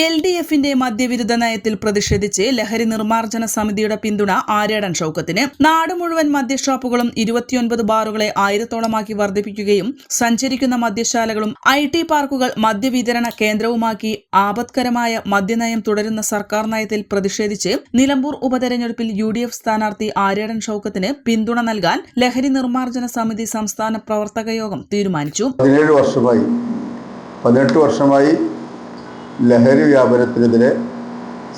L D എഫിന്റെ മദ്യവിരുദ്ധ നയത്തിൽ പ്രതിഷേധിച്ച് ലഹരി നിർമ്മാർജന സമിതിയുടെ പിന്തുണ ആര്യാടൻ ഷൌക്കത്തിന്. നാട് മുഴുവൻ മദ്യഷാപ്പുകളും ഇരുപത്തിയൊൻപത് ബാറുകളെ ആയിരത്തോളമാക്കി വർദ്ധിപ്പിക്കുകയും സഞ്ചരിക്കുന്ന മദ്യശാലകളും ഐ ടി പാർക്കുകൾ മദ്യവിതരണ കേന്ദ്രവുമാക്കി ആപത്കരമായ മദ്യനയം തുടരുന്ന സർക്കാർ നയത്തിൽ പ്രതിഷേധിച്ച് നിലമ്പൂർ ഉപതെരഞ്ഞെടുപ്പിൽ യു ഡി എഫ് സ്ഥാനാർത്ഥി ആര്യാടൻ ഷൌക്കത്തിന് പിന്തുണ നൽകാൻ ലഹരി നിർമ്മാർജന സമിതി സംസ്ഥാന പ്രവർത്തക യോഗം തീരുമാനിച്ചു. പതിനേഴ് വർഷമായി. പതിനെട്ട് വർഷമായി ലഹരി വ്യാപനത്തിനെതിരെ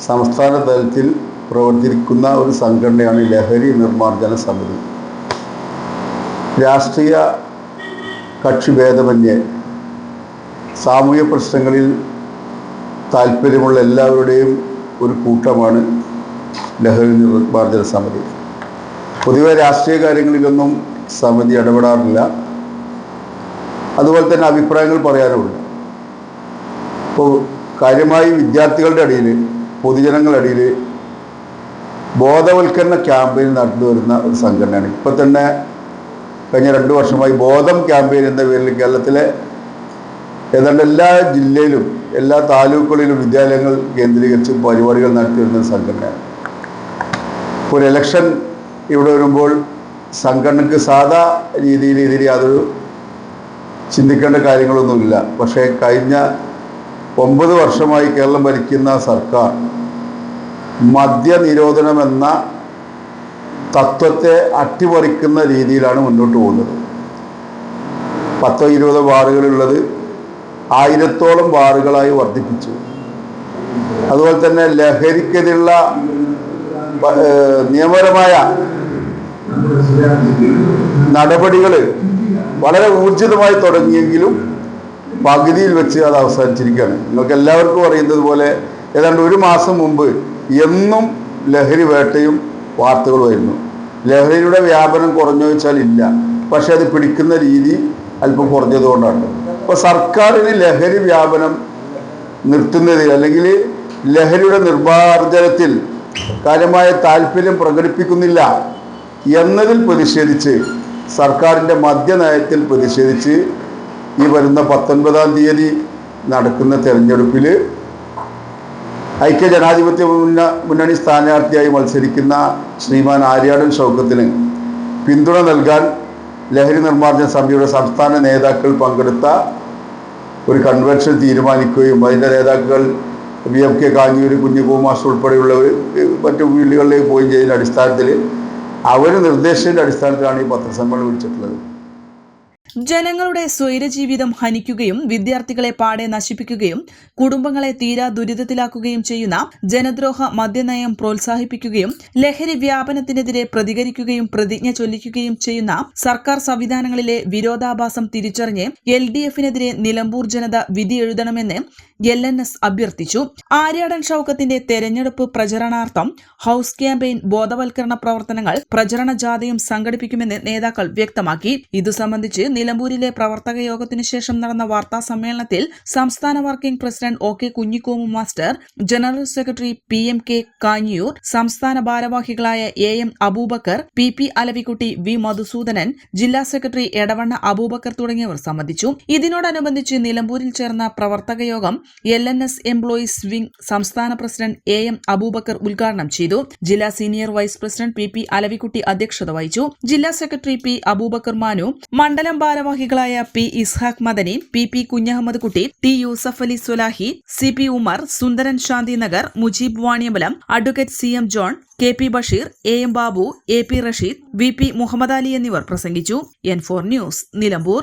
സംസ്ഥാന തലത്തിൽ പ്രവർത്തിക്കുന്ന ഒരു സംഘടനയാണ് ലഹരി നിർമ്മാർജന സമിതി. രാഷ്ട്രീയ കക്ഷിഭേദമന്യേ സാമൂഹ്യ പ്രശ്നങ്ങളിൽ താല്പര്യമുള്ള എല്ലാവരുടെയും ഒരു കൂട്ടമാണ് ലഹരി നിർമ്മാർജന സമിതി. പൊതുവെ രാഷ്ട്രീയ കാര്യങ്ങളിലൊന്നും സമിതി ഇടപെടാറില്ല. അതുപോലെ തന്നെ അഭിപ്രായങ്ങൾ പറയാനുമുണ്ട്. ഇപ്പോൾ കാര്യമായി വിദ്യാർത്ഥികളുടെ ഇടയിൽ പൊതുജനങ്ങളുടെ ഇടയിൽ ബോധവൽക്കരണ ക്യാമ്പയിൻ നടന്നു വരുന്ന ഒരു സംഘടനയാണ്. ഇപ്പം തന്നെ കഴിഞ്ഞ രണ്ട് വർഷമായി ബോധം ക്യാമ്പയിൻ എന്ന പേരിൽ കേരളത്തിലെ ഏതാണ്ട് എല്ലാ ജില്ലയിലും എല്ലാ താലൂക്കുകളിലും വിദ്യാലയങ്ങൾ കേന്ദ്രീകരിച്ച് പരിപാടികൾ നടത്തി വരുന്ന സംഘടനയാണ്. ഇപ്പോൾ ഒരു ഇലക്ഷൻ ഇവിടെ വരുമ്പോൾ സംഘടനക്ക് സാധാ രീതിയിൽ ഇതിൽ യാതൊരു ചിന്തിക്കേണ്ട കാര്യങ്ങളൊന്നുമില്ല. പക്ഷേ കഴിഞ്ഞ ഒമ്പത് വർഷമായി കേരളം ഭരിക്കുന്ന സർക്കാർ മദ്യനിരോധനം എന്ന തത്വത്തെ അട്ടിമറിക്കുന്ന രീതിയിലാണ് മുന്നോട്ട് പോകുന്നത്. പത്തോ ഇരുപതോ ബാറുകളുള്ളത് ആയിരത്തോളം ബാറുകളായി വർദ്ധിപ്പിച്ചു. അതുപോലെ തന്നെ ലഹരിക്കെതിരുള്ള നിയമപരമായ നടപടികൾ വളരെ ഊർജിതമായി തുടങ്ങിയെങ്കിലും പകുതിയിൽ വെച്ച് അത് അവസാനിച്ചിരിക്കുകയാണ്. നിങ്ങൾക്ക് എല്ലാവർക്കും അറിയുന്നത് പോലെ ഏതാണ്ട് ഒരു മാസം മുമ്പ് എന്നും ലഹരി വേട്ടയും വാർത്തകളുമായിരുന്നു ലഹരിയുടെ വ്യാപനം കുറഞ്ഞു വെച്ചാൽ ഇല്ല. പക്ഷെ അത് പിടിക്കുന്ന രീതി അല്പം കുറഞ്ഞതുകൊണ്ടാണ് അപ്പോൾ സർക്കാരിന് ലഹരി വ്യാപനം നിർത്തുന്നതിൽ അല്ലെങ്കിൽ ലഹരിയുടെ നിർമ്മാർജനത്തിൽ കാര്യമായ താല്പര്യം പ്രകടിപ്പിക്കുന്നില്ല എന്നതിൽ പ്രതിഷേധിച്ച് സർക്കാരിന്റെ മദ്യനയത്തിൽ പ്രതിഷേധിച്ച് ഈ വരുന്ന പത്തൊൻപതാം തീയതി നടക്കുന്ന തെരഞ്ഞെടുപ്പിൽ ഐക്യ ജനാധിപത്യ മുന്ന മുന്നണി സ്ഥാനാർത്ഥിയായി മത്സരിക്കുന്ന ശ്രീമാൻ ആര്യാടൻ ഷൗക്കത്തിന് പിന്തുണ നൽകാൻ ലഹരി നിർമ്മാർജന സമിതിയുടെ സംസ്ഥാന നേതാക്കൾ പങ്കെടുത്ത ഒരു കൺവെൻഷൻ തീരുമാനിക്കുകയും അതിന്റെ നേതാക്കൾ വി എം കെ കാഞ്ഞൂർ കുഞ്ഞുകുമാസ് ഉൾപ്പെടെയുള്ളവർ മറ്റു വീടുകളിലേക്ക് പോയി ചെയ്യുന്ന അടിസ്ഥാനത്തിൽ അവർ നിർദ്ദേശത്തിന്റെ അടിസ്ഥാനത്തിലാണ് ഈ പത്രസമ്മേളനം വിളിച്ചിട്ടുള്ളത്. ജനങ്ങളുടെ സ്വൈരജീവിതം ഹനിക്കുകയും വിദ്യാർത്ഥികളെ പാടെ നശിപ്പിക്കുകയും കുടുംബങ്ങളെ തീരാ ദുരിതത്തിലാക്കുകയും ചെയ്യുന്ന ജനദ്രോഹ മദ്യനയം പ്രോത്സാഹിപ്പിക്കുകയും ലഹരി വ്യാപനത്തിനെതിരെ പ്രതികരിക്കുകയും പ്രതിജ്ഞ ചൊല്ലിക്കുകയും ചെയ്യുന്ന സർക്കാർ സംവിധാനങ്ങളിലെ വിരോധാഭാസം തിരിച്ചറിഞ്ഞ് എൽ ഡി എഫിനെതിരെ നിലമ്പൂർ ജനത വിധി എഴുതണമെന്ന് എൽ എൻ എസ് അഭ്യർത്ഥിച്ചു. ആര്യാടൻ ഷൌക്കത്തിന്റെ തെരഞ്ഞെടുപ്പ് പ്രചരണാർത്ഥം ഹൌസ് ക്യാമ്പയിൻ ബോധവൽക്കരണ പ്രവർത്തനങ്ങൾ പ്രചരണ ജാഥയും സംഘടിപ്പിക്കുമെന്ന് നേതാക്കൾ വ്യക്തമാക്കി. ഇതു സംബന്ധിച്ച് നിലമ്പൂരിലെ പ്രവർത്തക യോഗത്തിനു ശേഷം നടന്ന വാർത്താ സമ്മേളനത്തിൽ സംസ്ഥാന working president O K Kunhikomu master general secretary P M K Kanjiyoor സംസ്ഥാന ഭാരവാഹികളായ A M Abubakar P P Alavikutty V Madhusoodanan ജില്ലാ സെക്രട്ടറി എടവണ്ണ അബൂബക്കർ തുടങ്ങിയവർ സംബന്ധിച്ചു. ഇതിനോടനുബന്ധിച്ച് നിലമ്പൂരിൽ ചേർന്ന പ്രവർത്തക യോഗം L N S employees wing സംസ്ഥാന പ്രസിഡന്റ് എ എം അബൂബക്കർ ഉദ്ഘാടനം ചെയ്തു. ജില്ലാ senior vice president P P Alavikutty അധ്യക്ഷത വഹിച്ചു. ജില്ലാ സെക്രട്ടറി പി അബൂബക്കർ മാനു മണ്ഡലം ഭാരവാഹികളായ P Ishaq Madani P P Kunhahammed Kutty T Yusuf Ali Sulahi C P Umar Sundaran Shantinagar Mujeeb Vaniyambalam advocate C M John K P Basheer A M Babu A P Rasheed V P Muhammad Ali എന്നിവർ പ്രസംഗിച്ചു. N four news Nilambur.